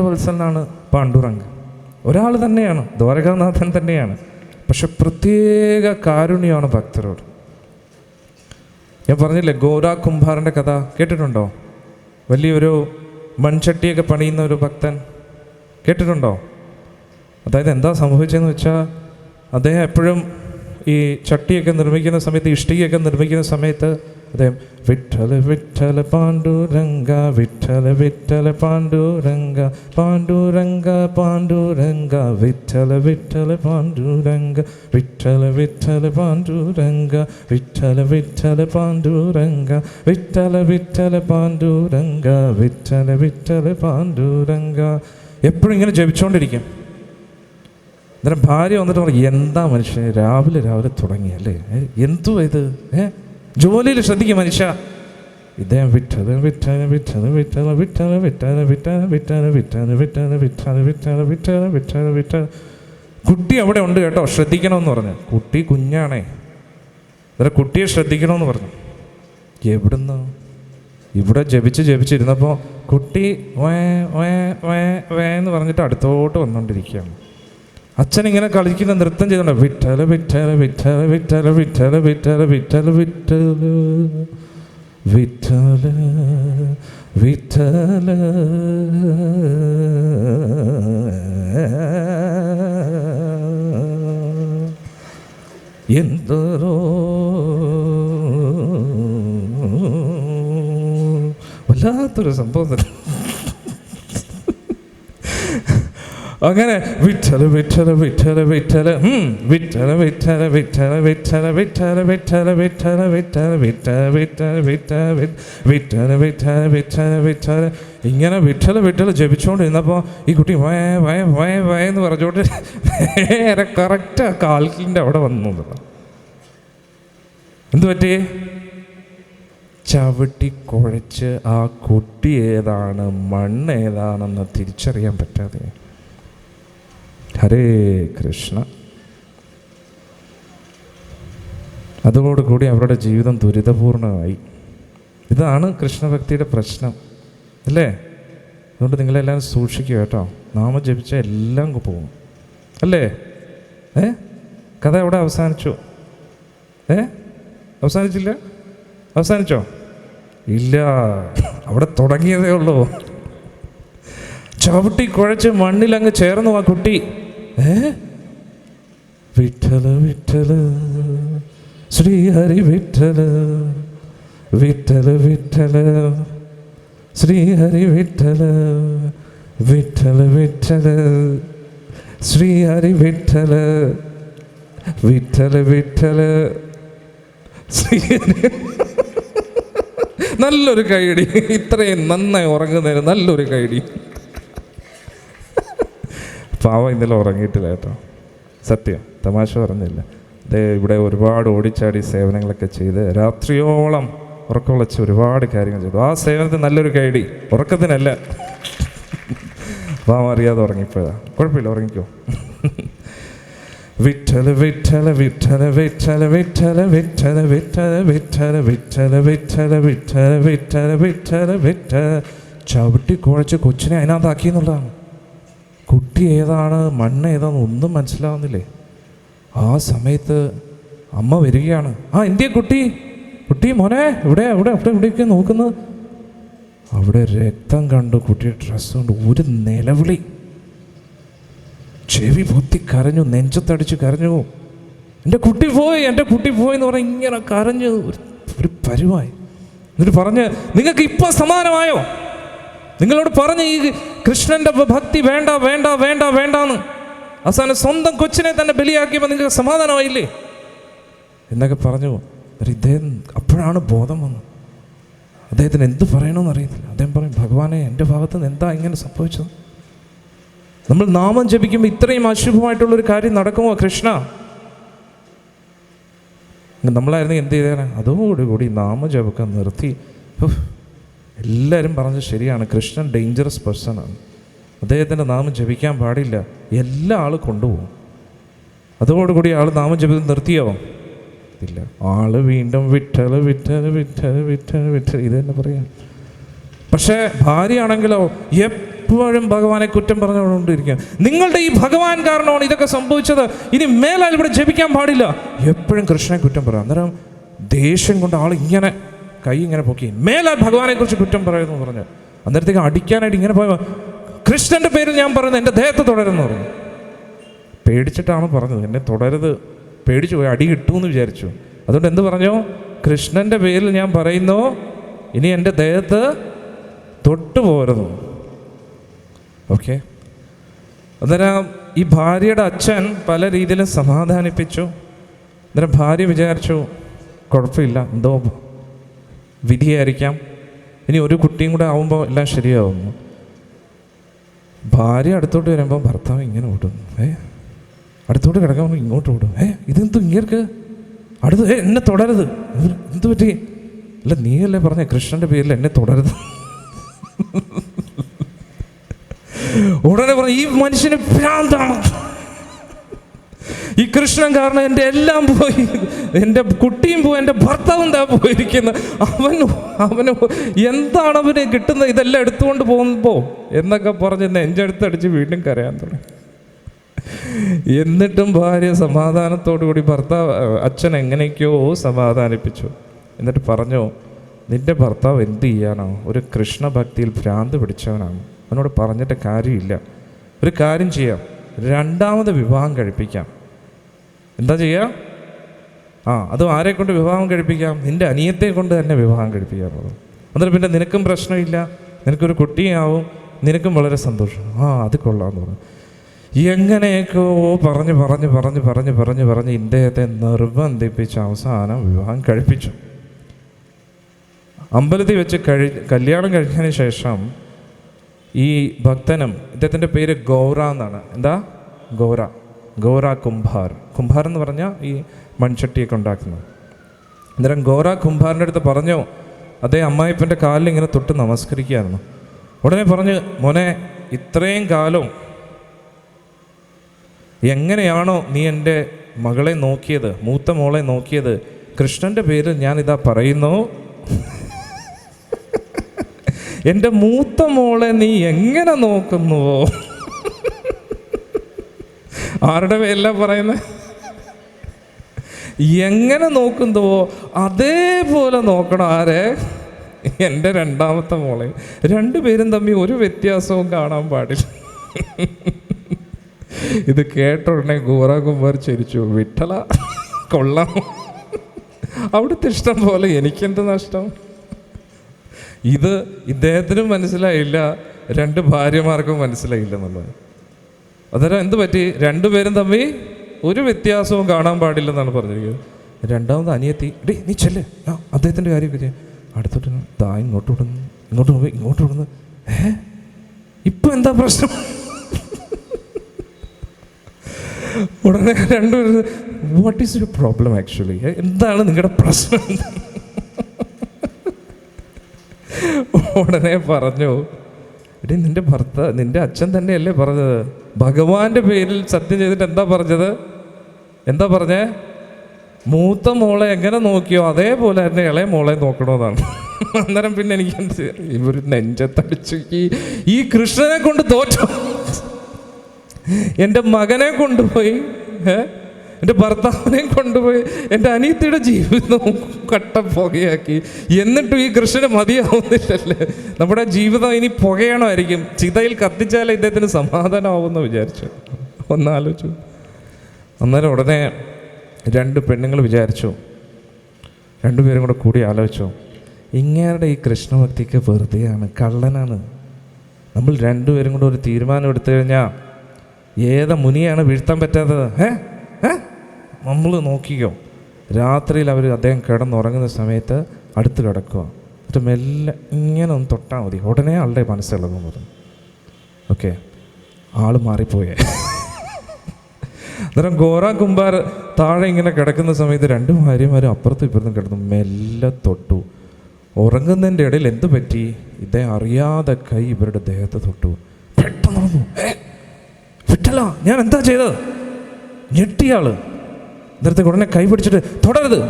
ഭയങ്കര എന്നാണ് പാണ്ഡുറങ്ക് ഒരാൾ തന്നെയാണ് ദ്വാരകാനാഥൻ തന്നെയാണ്. പക്ഷെ പ്രത്യേക കാരുണ്യമാണ് ഭക്തരോട്. ഞാൻ പറഞ്ഞില്ലേ ഗോരാ കുംഭാറിന്റെ കഥ കേട്ടിട്ടുണ്ടോ? വലിയൊരു മൺചട്ടിയൊക്കെ പണിയുന്ന ഒരു ഭക്തൻ കേട്ടിട്ടുണ്ടോ? അതായത് എന്താ സംഭവിച്ചതെന്ന് വെച്ചാൽ അദ്ദേഹം എപ്പോഴും ഈ ചട്ടിയൊക്കെ നിർമ്മിക്കുന്ന സമയത്ത് ഇഷ്ടികയൊക്കെ നിർമ്മിക്കുന്ന സമയത്ത് അദ്ദേഹം വിട്ടൽ വിട്ടൽ പാണ്ഡുരംഗ വിട്ടൽ വിട്ടൽ പാണ്ഡുരംഗ പാണ്ഡുരംഗ പാണ്ഡുരംഗ വിട്ടൽ വിട്ടൽ പാണ്ഡുരംഗ വിട്ടൽ വിട്ടൽ പാണ്ഡുരംഗ വിട്ടൽ വിട്ടൽ പാണ്ഡുരംഗ വിട്ടൽ വിട്ടൽ പാണ്ഡുരംഗ വിട്ടൽ വിട്ടൽ പാണ്ഡുരംഗ. എപ്പോഴും ഇങ്ങനെ ജപിച്ചുകൊണ്ടിരിക്കും അന്നേരം ഭാര്യ വന്നിട്ട് പറയും എന്താ മനുഷ്യൻ രാവിലെ രാവിലെ തുടങ്ങി അല്ലേ എന്തുവാ ഇത്? ഏഹ് ജോലിയിൽ ശ്രദ്ധിക്കും മനുഷ്യ ഇദ്ദേഹം വിട്ടത് വിട്ടത് വിട്ടത് വിട്ടത് വിട്ടത് വിട്ടത് വിട്ടത് വിട്ടത് വിട്ടത് വിട്ടത് വിട്ടത് വിട്ടത് വിട്ടത് വിട്ടത് വിട്ടത് കുട്ടി അവിടെ ഉണ്ട് കേട്ടോ ശ്രദ്ധിക്കണമെന്ന് പറഞ്ഞു കുട്ടി കുഞ്ഞാണേ അന്നേരം കുട്ടിയെ ശ്രദ്ധിക്കണമെന്ന് പറഞ്ഞു എവിടുന്ന് ഇവിടെ ജപിച്ച് ജപിച്ചിരുന്നപ്പോൾ കുട്ടി വേ വേ വേ വേ എന്ന് പറഞ്ഞിട്ട് അടുത്തോട്ട് വന്നുകൊണ്ടിരിക്കുകയാണ് അച്ഛൻ ഇങ്ങനെ കളിക്കുന്ന നൃത്തം ചെയ്തോണ്ട് വിട്ടല വിട്ടല വിട്ടല വിട്ടല വിട്ടല വിട്ടല വിട്ടല വിട്ടല വിട്ടല വിട്ടല. എന്തോരോ വല്ലാത്തൊരു സംഭവം തന്നെ. അങ്ങനെ വിട്ടൽ വിട്ടൽ വിട്ടൽ വിട്ടൽ വിട്ടൽ വിട്ടൽ വിട്ടൽ വിട്ടൽ വിട്ടൽ വിട്ടൽ വിട്ടൽ വിട്ടൽ വിട്ടൽ വിട്ടൽ വിട്ടൽ വിട്ടൽ വിട്ടൽ വിട്ടൽ വിഠല ഇങ്ങനെ വിട്ടൽ വിട്ടൽ ജപിച്ചുകൊണ്ടിരുന്നപ്പോൾ ഈ കുട്ടി വയ വയ വയ വയ എന്ന് പറഞ്ഞുകൊണ്ട് നേരെ കറക്റ്റ് ആ കാൽക്കിന്റെ അവിടെ വന്നു എന്ത് പറ്റി ചവിട്ടി കുഴച്ച് ആ കുട്ടി ഏതാണ് മണ്ണ് ഏതാണെന്ന് തിരിച്ചറിയാൻ പറ്റാതെ ഹരേ കൃഷ്ണ. അതോടുകൂടി അവരുടെ ജീവിതം ദുരിതപൂർണമായി. ഇതാണ് കൃഷ്ണഭക്തിയുടെ പ്രശ്നം അല്ലേ? അതുകൊണ്ട് നിങ്ങളെല്ലാവരും സൂക്ഷിക്കുക കേട്ടോ. നാമം ജപിച്ച എല്ലാം പോകും. അല്ലേ? ഏ? കഥ എവിടെ അവസാനിച്ചു? ഏ? അവസാനിച്ചില്ല? അവസാനിച്ചോ? ഇല്ല അവിടെ തുടങ്ങിയതേ ഉള്ളൂ. ചവിട്ടി കുഴച്ച് മണ്ണിൽ അങ്ങ് ചേർന്നു ആ കുട്ടി. വിട്ടല വിട്ടല. ശ്രീഹരി വിട്ടല. വിട്ടല വിട്ടല. ശ്രീഹരി വിട്ടല. വിട്ടല വിട്ടല. ശ്രീഹരി വിട്ടല. വിട്ടല വിട്ടല. ശ്രീഹരി. നല്ലൊരു കൈടി ഇത്രയും നന്നായി ഉറങ്ങുന്നതിന് നല്ലൊരു കൈടി പാവം ഇന്നലെ ഉറങ്ങിയിട്ടില്ല കേട്ടോ സത്യം തമാശ പറഞ്ഞില്ല ദേ ഇവിടെ ഒരുപാട് ഓടിച്ചാടി സേവനങ്ങളൊക്കെ ചെയ്ത് രാത്രിയോളം ഉറക്കമുളച്ച് ഒരുപാട് കാര്യങ്ങൾ ചെയ്തു ആ സേവനത്തിന് നല്ലൊരു കൈഡി ഉറക്കത്തിനല്ല പാവം അറിയാതെ ഉറങ്ങിപ്പോയതാ കുഴപ്പമില്ല ഉറങ്ങിക്കോ വിറ്റല വിറ്റല വിറ്റല വിറ്റല വിറ്റല വിറ്റല വിറ്റല വിറ്റല വിറ്റല വിറ്റല വിറ്റല വിറ്റല വിറ്റല വിറ്റല ചവിട്ടി കുഴച്ച് കൊച്ചിനെ അതിനകത്താക്കി എന്നുള്ളതാണ് കുട്ടി ഏതാണ് മണ്ണ് ഏതാണെന്ന് ഒന്നും മനസ്സിലാവുന്നില്ലേ? ആ സമയത്ത് അമ്മ വരികയാണ്. ആ എന്തിയ കുട്ടി കുട്ടി മോനെ ഇവിടെ അവിടെ അവിടെ ഇവിടെയൊക്കെ നോക്കുന്നത് അവിടെ രക്തം കണ്ടു കുട്ടിയുടെ ഡ്രസ്സ് കൊണ്ട് ഒരു നിലവിളി. ചെവി പൊത്തി കരഞ്ഞു നെഞ്ചത്തടിച്ച് കരഞ്ഞു. എന്റെ കുട്ടി പോയി എന്റെ കുട്ടി പോയി എന്ന് പറഞ്ഞാൽ ഇങ്ങനെ കരഞ്ഞു ഒരു പരുവായി. എന്നിട്ട് പറഞ്ഞ് നിങ്ങൾക്ക് ഇപ്പം സമാനമായോ? നിങ്ങളോട് പറഞ്ഞ് ഈ കൃഷ്ണന്റെ ഭക്തി വേണ്ട വേണ്ട വേണ്ട വേണ്ടാന്ന്. അവസാനം സ്വന്തം കൊച്ചിനെ തന്നെ ബലിയാക്കിയപ്പോൾ നിങ്ങൾക്ക് സമാധാനമായില്ലേ? എന്നൊക്കെ പറഞ്ഞു ഇദ്ദേഹം അപ്പോഴാണ് ബോധം വന്നത്. അദ്ദേഹത്തിന് എന്ത് പറയണമെന്ന് അറിയത്തില്ല. അദ്ദേഹം പറയും ഭഗവാനെ എന്റെ ഭാഗത്ത് നിന്ന് എന്താ ഇങ്ങനെ സംഭവിച്ചത്? നമ്മൾ നാമം ജപിക്കുമ്പോൾ ഇത്രയും അശുഭമായിട്ടുള്ളൊരു കാര്യം നടക്കുമോ കൃഷ്ണ? നമ്മളായിരുന്നു എന്ത് ചെയ്തേനെ? അതോടുകൂടി ജപിക്കാൻ നിർത്തി. എല്ലാവരും പറഞ്ഞത് ശരിയാണ്. കൃഷ്ണൻ ഡേഞ്ചറസ് പേഴ്സണാണ് അദ്ദേഹത്തിന്റെ നാമം ജപിക്കാൻ പാടില്ല. എല്ലാ ആളും കൊണ്ടുപോകും. അതോടുകൂടി ആൾ നാമം ജപിതം നിർത്തിയോ ഇല്ല. ആൾ വീണ്ടും വിട്ടൽ വിട്ടൽ വിട്ടൽ വിട്ടൽ വിട്ടൽ ഇത് തന്നെ പറയാം. പക്ഷേ ഭാര്യയാണെങ്കിലോ എപ്പോഴും ഭഗവാനെ കുറ്റം പറഞ്ഞുകൊണ്ടിരിക്കുക. നിങ്ങളുടെ ഈ ഭഗവാൻ കാരണമാണ് ഇതൊക്കെ സംഭവിച്ചത്. ഇനി മേലാൽ ഇവിടെ ജപിക്കാൻ പാടില്ല. എപ്പോഴും കൃഷ്ണനെ കുറ്റം പറയാം. അന്നേരം ദേഷ്യം കൊണ്ട് ആൾ ഇങ്ങനെ കൈ ഇങ്ങനെ പൊക്കി. മേലാൽ ഭഗവാനെ കുറിച്ച് കുറ്റം പറയുന്നു പറഞ്ഞു. അന്നേരത്തേക്ക് അടിക്കാനായിട്ട് ഇങ്ങനെ പോയ കൃഷ്ണന്റെ പേരിൽ ഞാൻ പറയുന്നത് എന്റെ ദേഹത്ത് തുടരുന്നു പറഞ്ഞു. പേടിച്ചിട്ടാണ് പറഞ്ഞത്. എന്നെ തുടരുത്. പേടിച്ചു പോയി. അടി കിട്ടൂ എന്ന് വിചാരിച്ചു. അതുകൊണ്ട് എന്ത് പറഞ്ഞു? കൃഷ്ണന്റെ പേരിൽ ഞാൻ പറയുന്നു ഇനി എന്റെ ദേഹത്ത് തൊട്ടു പോരുന്നു. ഓക്കെ. അന്നേരം ഈ ഭാര്യയുടെ അച്ഛൻ പല രീതിയിലും സമാധാനിപ്പിച്ചു. അന്നേരം ഭാര്യ വിചാരിച്ചു കുഴപ്പമില്ല. എന്തോ വിധിയായിരിക്കാം. ഇനി ഒരു കുട്ടിയും കൂടെ ആവുമ്പോൾ എല്ലാം ശരിയാവുന്നു. ഭാര്യ അടുത്തോട്ട് വരുമ്പോൾ ഭർത്താവ് ഇങ്ങനെ ഓടുന്നു. ഏ? അടുത്തോട്ട് കിടക്കാൻ ഇങ്ങോട്ട് ഓടും ഏ? ഇതെന്തു ഇങ്ങേർക്ക്? അടുത്ത് ഏ എന്നെ തുടരുത്. എന്ത് പറ്റി? അല്ല നീയല്ലേ പറഞ്ഞ കൃഷ്ണന്റെ പേരിൽ എന്നെ തുടരുത്. ഉടനെ പറഞ്ഞു ഈ മനുഷ്യന് ഭ്രാന്താണ്. ഈ കൃഷ്ണൻ കാരണം എന്റെ എല്ലാം പോയി. എന്റെ കുട്ടിയും പോയി എന്റെ ഭർത്താവും എന്താ പോയിരിക്കുന്നത് അവൻ അവന് എന്താണ് അവന് കിട്ടുന്നത്? ഇതെല്ലാം എടുത്തുകൊണ്ട് പോകുമ്പോൾ എന്നൊക്കെ പറഞ്ഞ് നെഞ്ചെടുത്തടിച്ച് വീണ്ടും കരയാൻ തുടങ്ങി. എന്നിട്ടും ഭാര്യ സമാധാനത്തോടു കൂടി ഭർത്താവ് അച്ഛൻ എങ്ങനെയൊക്കെയോ സമാധാനിപ്പിച്ചു. എന്നിട്ട് പറഞ്ഞു നിന്റെ ഭർത്താവ് എന്ത് ചെയ്യാനോ? ഒരു കൃഷ്ണഭക്തിയിൽ ഭ്രാന്ത് പിടിച്ചവനാണ്. അവനോട് പറഞ്ഞിട്ട് കാര്യമില്ല. ഒരു കാര്യം ചെയ്യാം. രണ്ടാമത് വിവാഹം കഴിപ്പിക്കാം. എന്താ ചെയ്യുക ആ അത് ആരെ കൊണ്ട് വിവാഹം കഴിപ്പിക്കാം? നിന്റെ അനിയത്തെ കൊണ്ട് തന്നെ വിവാഹം കഴിപ്പിക്കാം അത്. എന്നിട്ട് പിന്നെ നിനക്കും പ്രശ്നമില്ല. നിനക്കൊരു കുട്ടിയാവും. നിനക്കും വളരെ സന്തോഷം. ആ അത് കൊള്ളാം എന്ന് പറഞ്ഞു. എങ്ങനെയൊക്കെയോ പറഞ്ഞ് പറഞ്ഞ് പറഞ്ഞ് പറഞ്ഞ് പറഞ്ഞ് പറഞ്ഞ് ഇദ്ദേഹത്തെ നിർബന്ധിപ്പിച്ച് അവസാനം വിവാഹം കഴിപ്പിച്ചു. അമ്പലത്തിൽ വെച്ച് കഴി കല്യാണം കഴിഞ്ഞതിന് ശേഷം ഈ ഭക്തനും ഇദ്ദേഹത്തിന്റെ പേര് ഗൗറ എന്നാണ്. എന്താ? ഗൗറ. ഗൗറ കുംഭാർ. കുംഭാർ എന്ന് പറഞ്ഞാൽ ഈ മൺചട്ടിയൊക്കെ ഉണ്ടാക്കുന്നത്. അന്നേരം ഗോറ കുംഭാറിന്റെ അടുത്ത് പറഞ്ഞു അദ്ദേഹം അമ്മായിപ്പന്റെ കാലിൽ ഇങ്ങനെ തൊട്ട് നമസ്കരിക്കുകയായിരുന്നു. ഉടനെ പറഞ്ഞു മോനെ ഇത്രയും കാലം എങ്ങനെയാണോ നീ എന്റെ മകളെ നോക്കിയത് മൂത്ത മോളെ നോക്കിയത്? കൃഷ്ണന്റെ പേര് ഞാനിതാ പറയുന്നു. എന്റെ മൂത്ത മോളെ നീ എങ്ങനെ നോക്കുന്നുവോ? ആരുടെ പേരെല്ലാം പറയുന്നത് എങ്ങനെ നോക്കുന്നുവോ അതേപോലെ നോക്കണം. ആരെ? എന്റെ രണ്ടാമത്തെ മോളെ. രണ്ടുപേരും തമ്മിൽ ഒരു വ്യത്യാസവും കാണാൻ പാടില്ല. ഇത് കേട്ട ഉടനെ ഗോറാകുമാർ ചിരിച്ചു. വിട്ടല. കൊള്ളാം. അവിടുത്തെ ഇഷ്ടം പോലെ എനിക്കെന്ത് നഷ്ടം? ഇത് ഇദ്ദേഹത്തിനും മനസ്സിലായില്ല. രണ്ട് ഭാര്യമാർക്കും മനസ്സിലായില്ല എന്നുള്ളത്. അന്നേരം എന്ത് പറ്റി? രണ്ടുപേരും തമ്മിൽ ഒരു വ്യത്യാസവും കാണാൻ പാടില്ലെന്നാണ് പറഞ്ഞിരിക്കുന്നത്. രണ്ടാമത് അനിയത്തി ഡേ നീ ചെല്ലേ. ആ അദ്ദേഹത്തിന്റെ കാര്യം പറ്റിയ അടുത്തോട്ട് ദാ ഇങ്ങോട്ട് വിടുന്നു. ഇങ്ങോട്ട് പോയി ഇങ്ങോട്ട് വിടുന്നു. ഏ? ഇപ്പം എന്താ പ്രശ്നം? ഉടനെ രണ്ടുപേരും what is U problem actually എന്താണ് നിങ്ങളുടെ പ്രശ്നം? ഉടനെ പറഞ്ഞു എടീ നിന്റെ ഭർത്ത നിന്റെ അച്ഛൻ തന്നെയല്ലേ പറഞ്ഞത്? ഭഗവാന്റെ പേരിൽ സത്യം ചെയ്തിട്ട് എന്താ പറഞ്ഞത്? എന്താ പറഞ്ഞേ? മൂത്ത മോളെ എങ്ങനെ നോക്കിയോ അതേപോലെ തന്നെ ഇളയ മോളെ നോക്കണമെന്നാണ് അന്നേരം പിന്നെ എനിക്ക് ഇവർ നെഞ്ചത്തടിച്ചു ഈ കൃഷ്ണനെ കൊണ്ട് തോറ്റു. എന്റെ മകനെ കൊണ്ടുപോയി ഏ? എന്റെ ഭർത്താവിനെയും കൊണ്ടുപോയി എന്റെ അനിയത്തിയുടെ ജീവിതം കട്ട പുകയാക്കി. എന്നിട്ടും ഈ കൃഷ്ണന് മതിയാവുന്നില്ലല്ലേ? നമ്മുടെ ജീവിതം ഇനി പുകയണമായിരിക്കും. ചിതയിൽ കത്തിച്ചാലേ ഇദ്ദേഹത്തിന് സമാധാനമാവുമെന്ന് വിചാരിച്ചു. ഒന്നാലോചിച്ചു. അന്നേരം ഉടനെ രണ്ട് പെണ്ണുങ്ങൾ വിചാരിച്ചു. രണ്ടുപേരും കൂടെ കൂടി ആലോചിച്ചു. ഇങ്ങേരുടെ ഈ കൃഷ്ണഭക്തിക്ക് വെറുതെയാണ് കള്ളനാണ്. നമ്മൾ രണ്ടുപേരും കൂടെ ഒരു തീരുമാനം എടുത്തു കഴിഞ്ഞാൽ ഏത മുനിയാണ് വീഴ്ത്താൻ പറ്റാത്തത് ഏഹ് നമ്മൾ നോക്കിക്കോ. രാത്രിയിൽ അവർ അദ്ദേഹം കിടന്നുറങ്ങുന്ന സമയത്ത് അടുത്ത് കിടക്കുക. എന്നിട്ട് മെല്ലെ ഇങ്ങനെ ഒന്ന് തൊട്ടാൽ മതി. ഉടനെ ആളുടെ മനസ്സിളകും പറഞ്ഞു ഓക്കെ. ആൾ മാറിപ്പോയേ. അന്നേരം ഗോറ കുമ്പാർ താഴെ ഇങ്ങനെ കിടക്കുന്ന സമയത്ത് രണ്ട് ഭാര്യമാരും അപ്പുറത്തും ഇപ്പുറത്തും കിടന്നു. മെല്ലെ തൊട്ടു. ഉറങ്ങുന്നതിന്റെ ഇടയിൽ എന്ത് പറ്റി? ഇദ്ദേഹം അറിയാതെ കൈ ഇവരുടെ ദേഹത്ത് തൊട്ടു. പെട്ടെന്ന് വിട്ടല്ല ഞാൻ എന്താ ചെയ്തത്? ഞെട്ടിയാൾ നേരത്തെ ഉടനെ കൈ പിടിച്ചിട്ട് തുടരുത്.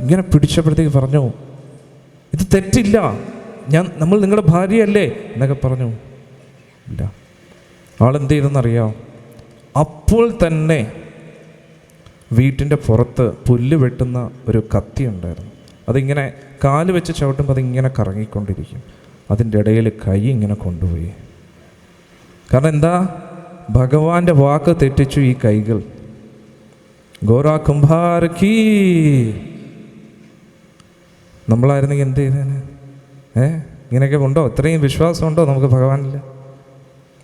ഇങ്ങനെ പിടിച്ചപ്പോഴത്തേക്ക് പറഞ്ഞു ഇത് തെറ്റില്ല. ഞാൻ നമ്മൾ നിങ്ങളുടെ ഭാര്യയല്ലേ? എന്നൊക്കെ പറഞ്ഞു. ഇല്ല. ആളെന്ത് ചെയ്തെന്നറിയാം അപ്പോൾ തന്നെ വീട്ടിന്റെ പുറത്ത് പുല്ല് വെട്ടുന്ന ഒരു കത്തി ഉണ്ടായിരുന്നു. അതിങ്ങനെ കാൽ വെച്ച് ചവിട്ടുമ്പോൾ അതിങ്ങനെ കറങ്ങിക്കൊണ്ടിരിക്കും. അതിന്റെ ഇടയിൽ കൈ ഇങ്ങനെ കൊണ്ടുപോയി. കാരണം എന്താ? ഭഗവാന്റെ വാക്ക് തെറ്റിച്ചു ഈ കൈകൾ. ഗോറാ കുംഭാർക്കീ നമ്മളായിരുന്നെങ്കിൽ എന്ത് ചെയ്തേനെ? ഏ? ഇങ്ങനെയൊക്കെ ഉണ്ടോ? ഇത്രയും വിശ്വാസമുണ്ടോ നമുക്ക് ഭഗവാനിൽ?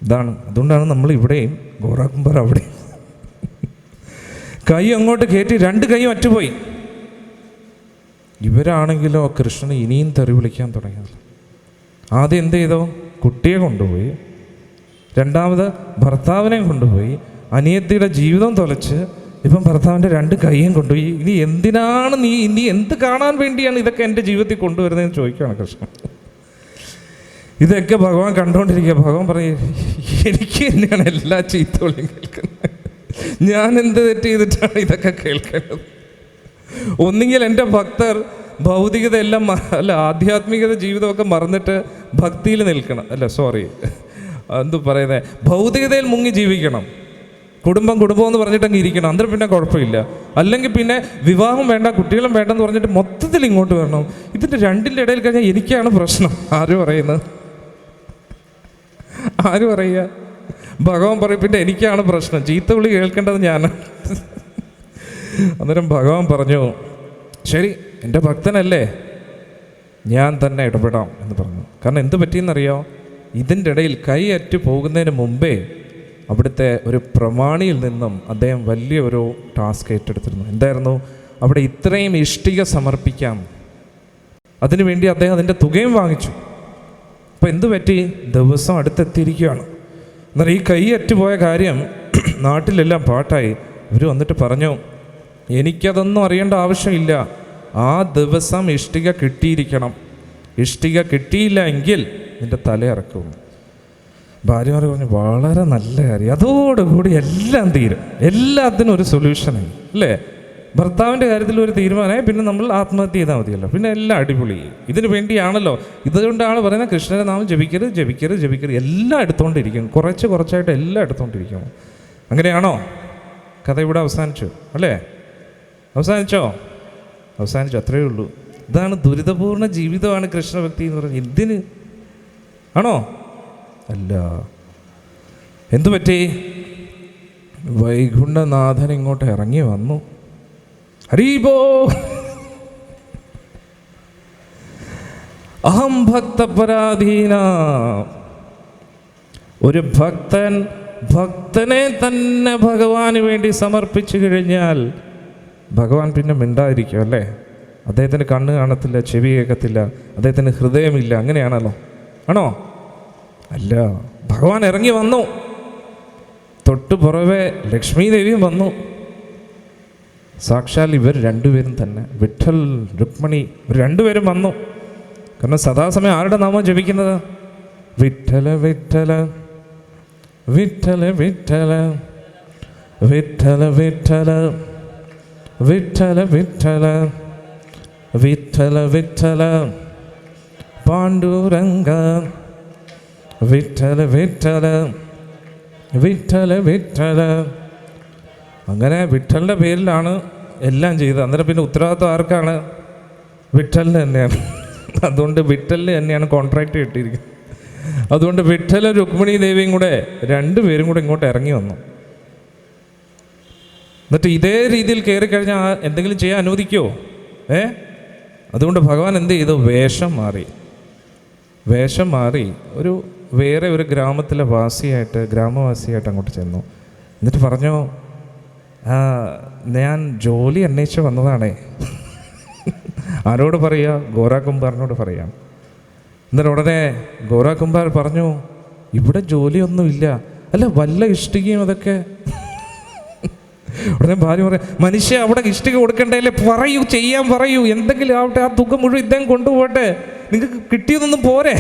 ഇതാണ്. അതുകൊണ്ടാണ് നമ്മൾ ഇവിടെയും ഗോറാ കുംഭാർ അവിടെയും കൈ അങ്ങോട്ട് കയറ്റി രണ്ട് കൈയും അറ്റുപോയി ഇവരാണെങ്കിലോ കൃഷ്ണൻ ഇനിയും തെറി വിളിക്കാൻ തുടങ്ങിയത്. ആദ്യം എന്ത് ചെയ്തോ? കുട്ടിയെ കൊണ്ടുപോയി. രണ്ടാമത് ഭർത്താവിനെ കൊണ്ടുപോയി. അനിയത്തിയുടെ ജീവിതം തൊലച്ച് ഇപ്പം ഭർത്താവിന്റെ രണ്ട് കൈയും കൊണ്ടുപോയി ഇനി എന്തിനാണ് നീ ഇനി എന്ത് കാണാൻ വേണ്ടിയാണ് ഇതൊക്കെ എന്റെ ജീവിതത്തിൽ കൊണ്ടുവരുന്നതെന്ന് ചോദിക്കുകയാണ് കൃഷ്ണൻ. ഇതൊക്കെ ഭഗവാൻ കണ്ടുകൊണ്ടിരിക്കുക ഭഗവാൻ പറയും എനിക്ക് തന്നെയാണ് എല്ലാ ചീത്തവിളിയും കേൾക്കുന്നത്. ഞാൻ എന്ത് തെറ്റ് ചെയ്തിട്ടാണ് ഇതൊക്കെ കേൾക്കേണ്ടത് ഒന്നുകിൽ എന്റെ ഭക്തർ ഭൗതികത എല്ലാം അല്ല ആധ്യാത്മികത ജീവിതമൊക്കെ മറന്നിട്ട് ഭക്തിയിൽ നിൽക്കണം. അല്ല സോറി എന്തു പറയുന്നത് ഭൗതികതയിൽ മുങ്ങി ജീവിക്കണം. കുടുംബം കുടുംബം എന്ന് പറഞ്ഞിട്ട് അങ്ങ് ഇരിക്കണം. അന്നേരം പിന്നെ കുഴപ്പമില്ല. അല്ലെങ്കിൽ പിന്നെ വിവാഹം വേണ്ട കുട്ടികളും വേണ്ടെന്ന് പറഞ്ഞിട്ട് മൊത്തത്തിൽ ഇങ്ങോട്ട് വരണം. ഇതിന്റെ രണ്ടിന്റെ ഇടയിൽ കഴിഞ്ഞാൽ എനിക്കാണ് പ്രശ്നം. ആര് പറയുന്നത്? ആര് പറയുക? ഭഗവാൻ പറയും പിന്നെ എനിക്കാണ് പ്രശ്നം. ചീത്ത വിളി കേൾക്കേണ്ടത് ഞാനാണ് അന്നേരം ഭഗവാൻ പറഞ്ഞു ശരി എന്റെ ഭക്തനല്ലേ? ഞാൻ തന്നെ ഇടപെടാം എന്ന് പറഞ്ഞു. കാരണം എന്ത് പറ്റിയെന്നറിയോ? ഇതിന്റെ ഇടയിൽ കൈ അറ്റു പോകുന്നതിന് മുമ്പേ അവിടുത്തെ ഒരു പ്രമാണിയിൽ നിന്നും അദ്ദേഹം വലിയ ഒരു ടാസ്ക് ഏറ്റെടുത്തിരുന്നു. എന്തായിരുന്നു? അവിടെ ഇത്രയും ഇഷ്ടിക സമർപ്പിക്കാം. അതിനുവേണ്ടി അദ്ദേഹം അതിന്റെ തുകയും വാങ്ങിച്ചു. അപ്പോൾ എന്ത് പറ്റി? ദിവസം അടുത്തെത്തിയിരിക്കുകയാണ്. എന്നാൽ ഈ കൈ അറ്റുപോയ കാര്യം നാട്ടിലെല്ലാം പാട്ടായി. ഇവർ വന്നിട്ട് പറഞ്ഞു എനിക്കതൊന്നും അറിയേണ്ട ആവശ്യമില്ല. ആ ദിവസം ഇഷ്ടിക കിട്ടിയിരിക്കണം. ഇഷ്ടിക കിട്ടിയില്ല എങ്കിൽ നിന്റെ തല ഇറക്കും ഭാര്യമാർ പറഞ്ഞു വളരെ നല്ല കാര്യം. അതോടുകൂടി എല്ലാം തീരും. എല്ലാത്തിനും ഒരു സൊല്യൂഷനായി അല്ലേ? ഭർത്താവിന്റെ കാര്യത്തിൽ ഒരു തീരുമാനമായി പിന്നെ നമ്മൾ ആത്മഹത്യ ചെയ്താൽ മതിയല്ലോ. പിന്നെ എല്ലാം അടിപൊളി. ഇതിന് വേണ്ടിയാണല്ലോ. ഇതുകൊണ്ടാണ് പറയുന്നത് കൃഷ്ണനെ നാമം ജപിക്കരുത് ജപിക്കരുത് ജപിക്കരുത്. എല്ലാം എടുത്തുകൊണ്ടിരിക്കും കുറച്ച് കുറച്ചായിട്ട് എല്ലാം എടുത്തുകൊണ്ടിരിക്കും അങ്ങനെയാണോ? കഥ ഇവിടെ അവസാനിച്ചു. അല്ലേ? അവസാനിച്ചോ? അവസാനിച്ചു. അത്രയേ ഉള്ളൂ. ഇതാണ് ദുരിതപൂർണ ജീവിതമാണ് കൃഷ്ണഭക്തി എന്ന് പറയുന്നത് എന്തിന്? ആണോ? അല്ല. എന്തു പറ്റി? വൈകുണ്ഠനാഥൻ ഇങ്ങോട്ട് ഇറങ്ങി വന്നു. ഹരീബോ അഹം ഭക്തപരാധീന. ഒരു ഭക്തൻ ഭക്തനെ തന്നെ ഭഗവാന് വേണ്ടി സമർപ്പിച്ചു കഴിഞ്ഞാൽ ഭഗവാൻ പിന്നെ മിണ്ടാതിരിക്കും അല്ലേ? അദ്ദേഹത്തിന് കണ്ണ് കാണത്തില്ല ചെവി കേൾക്കത്തില്ല അദ്ദേഹത്തിന് ഹൃദയമില്ല അങ്ങനെയാണല്ലോ. ആണോ? അല്ല ഭഗവാൻ ഇറങ്ങി വന്നു. തൊട്ടു പുറവെ ലക്ഷ്മി ദേവിയും വന്നു. സാക്ഷാൽ ഇവർ രണ്ടുപേരും തന്നെ. വിഠൽ രുക്മണി ഇവർ രണ്ടുപേരും വന്നു. കാരണം സദാസമയം ആരുടെ നാമം ജപിക്കുന്നത്? വിഠല വിഠല വിഠല വിഠല വിട്ടല വിഠല വിഠല വിഠല വിഠല വിഠല പാണ്ഡുരംഗ വിഠല വിട്ടൽ വിട്ടൽ വിട്ടൽ. അങ്ങനെ വിട്ടലിന്റെ പേരിലാണ് എല്ലാം ചെയ്തത്. അന്നേരം പിന്നെ ഉത്തരവാദിത്വം ആർക്കാണ്? വിട്ടലിന് തന്നെയാണ്. അതുകൊണ്ട് വിട്ടലിന് തന്നെയാണ് കോൺട്രാക്റ്റ് കിട്ടിയിരിക്കുന്നത്. അതുകൊണ്ട് വിട്ടൽ രുക്മിണി ദേവിയും കൂടെ രണ്ടുപേരും കൂടെ ഇങ്ങോട്ട് ഇറങ്ങി വന്നു. എന്നിട്ട് ഇതേ രീതിയിൽ കയറി കഴിഞ്ഞാൽ എന്തെങ്കിലും ചെയ്യാൻ അനുവദിക്കോ ഏ? അതുകൊണ്ട് ഭഗവാൻ എന്ത് ചെയ്തു? വേഷം മാറി. വേഷം മാറി ഒരു വേറെ ഒരു ഗ്രാമത്തിലെ വാസിയായിട്ട് ഗ്രാമവാസിയായിട്ട് അങ്ങോട്ട് ചെന്നു. എന്നിട്ട് പറഞ്ഞു "ആ, ഞാൻ ജോലി അന്വേഷിച്ച് വന്നതാണേ. ആരോട് പറയുക? ഗോരാ കുമ്പാറിനോട് പറയാം എന്നിട്ട് ഉടനെ ഗോരാ കുമ്പാർ പറഞ്ഞു ഇവിടെ ജോലിയൊന്നുമില്ല. അല്ല വല്ല ഇഷ്ടികയും അതൊക്കെ. ഉടനെ ഭാര്യ പറയാം മനുഷ്യ അവിടെ ഇഷ്ടിക കൊടുക്കണ്ടേലേ പറയൂ ചെയ്യാൻ പറയൂ. എന്തെങ്കിലും ആവട്ടെ ആ തുക മുഴുവൻ ഇദ്ദേഹം കൊണ്ടുപോകട്ടെ. നിങ്ങൾക്ക് കിട്ടിയതൊന്നും പോരെ.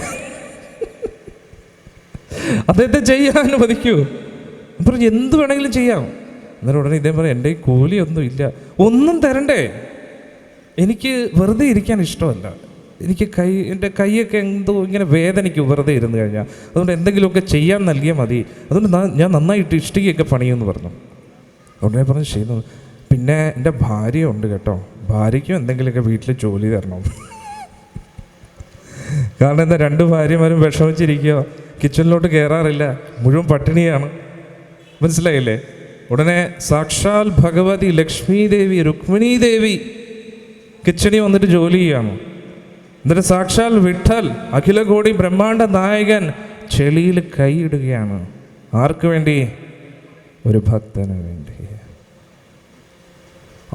അദ്ദേഹത്തെ ചെയ്യാൻ അനുവദിക്കൂ. പറഞ്ഞു എന്ത് വേണമെങ്കിലും ചെയ്യാം. എന്നിട്ട് ഉടനെ ഇദ്ദേഹം പറയും എന്റെ കൂലിയൊന്നും ഇല്ല. ഒന്നും തരണ്ടേ. എനിക്ക് വെറുതെ ഇരിക്കാൻ ഇഷ്ടമല്ല. എനിക്ക് കൈ എന്റെ കൈയൊക്കെ എന്തോ ഇങ്ങനെ വേദനിക്കും വെറുതെ ഇരുന്ന് കഴിഞ്ഞാൽ. അതുകൊണ്ട് എന്തെങ്കിലുമൊക്കെ ചെയ്യാൻ നൽകിയാൽ മതി. അതുകൊണ്ട് ഞാൻ നന്നായിട്ട് ഇഷ്ടികയൊക്കെ പണിയുമെന്ന് പറഞ്ഞു. ഉടനെ പറഞ്ഞു ചെയ്യുന്നു പിന്നെ എന്റെ ഭാര്യ ഉണ്ട് കേട്ടോ. ഭാര്യയ്ക്കും എന്തെങ്കിലുമൊക്കെ വീട്ടിൽ ജോലി തരണം. കാരണം എന്താ രണ്ട് ഭാര്യമാരും വിഷമിച്ചിരിക്കുക കിച്ചണിലോട്ട് കയറാറില്ല മുഴുവൻ പട്ടിണിയാണ്. മനസ്സിലായില്ലേ? ഉടനെ സാക്ഷാൽ ഭഗവതി ലക്ഷ്മി ദേവി രുക്മിണി ദേവി വന്നിട്ട് ജോലി ചെയ്യാണ് എന്നിട്ട് സാക്ഷാൽ വിട്ടൽ അഖിലകോടി ബ്രഹ്മാണ്ട നായകൻ ചെളിയിൽ കൈയിടുകയാണ് ആർക്ക് വേണ്ടി? ഒരു ഭക്തന് വേണ്ടി.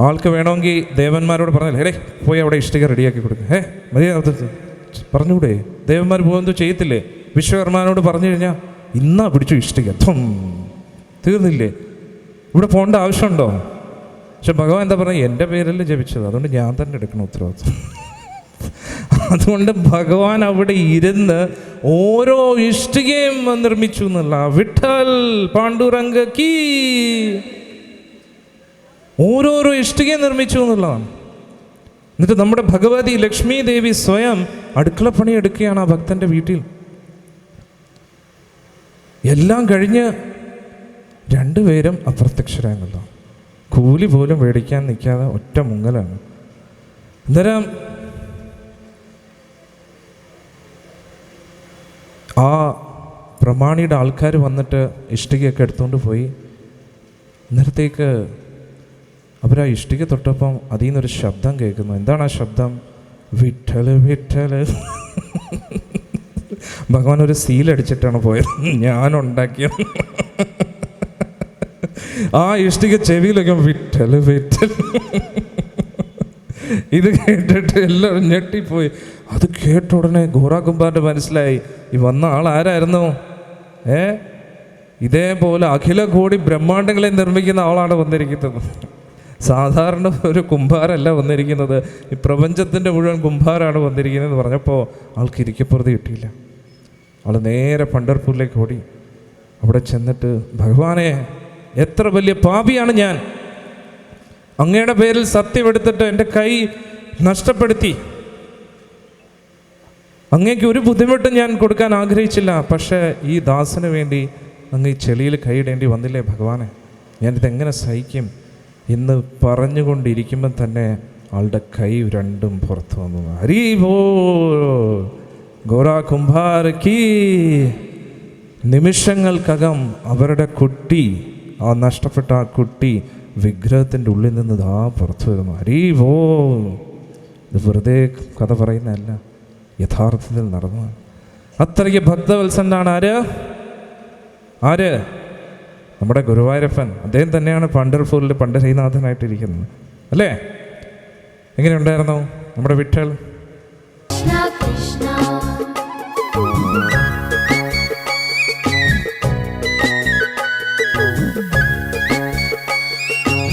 ആൾക്ക് വേണമെങ്കിൽ ദേവന്മാരോട് പറഞ്ഞാൽ ഹേ പോയി അവിടെ ഇഷ്ടിക റെഡിയാക്കി കൊടുക്കുക ഏ മതി പറഞ്ഞുകൂടെ? ദേവന്മാർ പോകുന്നത് ചെയ്യത്തില്ലേ? വിശ്വകർമാനോട് പറഞ്ഞു കഴിഞ്ഞാൽ ഇന്നാ പിടിച്ചു ഇഷ്ടിക ത്വം തീർന്നില്ലേ? ഇവിടെ പോകേണ്ട ആവശ്യമുണ്ടോ? പക്ഷെ ഭഗവാൻ എന്താ പറയുക എന്റെ പേരല്ലേ ജപിച്ചത് അതുകൊണ്ട് ഞാൻ തന്നെ എടുക്കണം ഉത്തരവാദിത്വം. അതുകൊണ്ട് ഭഗവാൻ അവിടെ ഇരുന്ന് ഓരോ ഇഷ്ടികയും നിർമ്മിച്ചു എന്നുള്ള വിട്ടൽ പാണ്ഡുരംഗ കീ. ഓരോരോ ഇഷ്ടികയും നിർമ്മിച്ചു എന്നുള്ളതാണ്. എന്നിട്ട് നമ്മുടെ ഭഗവതി ലക്ഷ്മി ദേവി സ്വയം അടുക്കളപ്പണി എടുക്കുകയാണ് ആ ഭക്തന്റെ വീട്ടിൽ. എല്ലാം കഴിഞ്ഞ് രണ്ടുപേരും അപ്രത്യക്ഷരായല്ലോ കൂലി പോലും മേടിക്കാൻ നിൽക്കാതെ ഒറ്റ മുങ്ങലാണ്. അന്നേരം ആ പ്രമാണിയുടെ ആൾക്കാർ വന്നിട്ട് ഇഷ്ടികയൊക്കെ എടുത്തുകൊണ്ട് പോയി. അന്നേരത്തേക്ക് അവർ ആ ഇഷ്ടിക തൊട്ടപ്പം അതിൽ നിന്നൊരു ശബ്ദം കേൾക്കുന്നു. എന്താണ് ആ ശബ്ദം? വിട്ടൽ വിട്ടൽ. ഭഗവാൻ ഒരു സീലടിച്ചിട്ടാണ് പോയത്. ഞാൻ ആ ഇഷ്ടിക ചെവിയിലൊക്കെ വിട്ടൽ വിറ്റൽ ഇത് കേട്ടിട്ട് എല്ലാവരും ഞെട്ടിപ്പോയി. അത് കേട്ട ഉടനെ ഗോറാകുമ്പാറിന്റെ മനസ്സിലായി. ഈ വന്ന ആൾ ആരായിരുന്നു? ഏ? ഇതേപോലെ അഖില കോടി ബ്രഹ്മാണ്ടങ്ങളെ നിർമ്മിക്കുന്ന ആളാണ് വന്നിരിക്കുന്നത്. സാധാരണ ഒരു കുംഭാരല്ല വന്നിരിക്കുന്നത്. ഈ പ്രപഞ്ചത്തിന്റെ മുഴുവൻ കുംഭാരാണ് വന്നിരിക്കുന്നത് എന്ന് പറഞ്ഞപ്പോൾ ആൾക്ക് ഇരിക്കപ്പുറത്ത് കിട്ടിയില്ല. ആൾ നേരെ പണ്ടർപൂരിലേക്ക് ഓടി. അവിടെ ചെന്നിട്ട് ഭഗവാനെ എത്ര വലിയ പാപിയാണ് ഞാൻ. അങ്ങയുടെ പേരിൽ സത്യമെടുത്തിട്ട് എന്റെ കൈ നഷ്ടപ്പെടുത്തി. അങ്ങേക്ക് ഒരു ബുദ്ധിമുട്ടും ഞാൻ കൊടുക്കാൻ ആഗ്രഹിച്ചില്ല. പക്ഷേ ഈ ദാസന് വേണ്ടി അങ്ങ് ഈ ചെളിയിൽ കൈയിടേണ്ടി വന്നില്ലേ ഭഗവാനെ? ഞാനിതെങ്ങനെ സഹിക്കും? എന്ന് പറഞ്ഞുകൊണ്ടിരിക്കുമ്പോൾ തന്നെ ആളുടെ കൈ രണ്ടും പുറത്തു വന്നു. ഹരി ഗോരാ കുംഭാർ കീ. നിമിഷങ്ങൾക്കകം അവരുടെ കുട്ടി ആ നഷ്ടപ്പെട്ട ആ കുട്ടി വിഗ്രഹത്തിന്റെ ഉള്ളിൽ നിന്ന് ദാ പുറത്തു വരുന്നു. ഹരി വോ. ഇത് വെറുതെ കഥ പറയുന്നതല്ല യഥാർത്ഥത്തിൽ നടന്നതാണ്. അത്രയ്ക്ക് ഭക്തവത്സനാണ് ആര്? ആര്? നമ്മുടെ ഗുരുവായൂരപ്പൻ. അദ്ദേഹം തന്നെയാണ് പണ്ടർപൂരിൽ പണ്ടരീനാഥനായിട്ടിരിക്കുന്നത് അല്ലേ? എങ്ങനെയുണ്ടായിരുന്നു നമ്മുടെ വിട്ടൽ?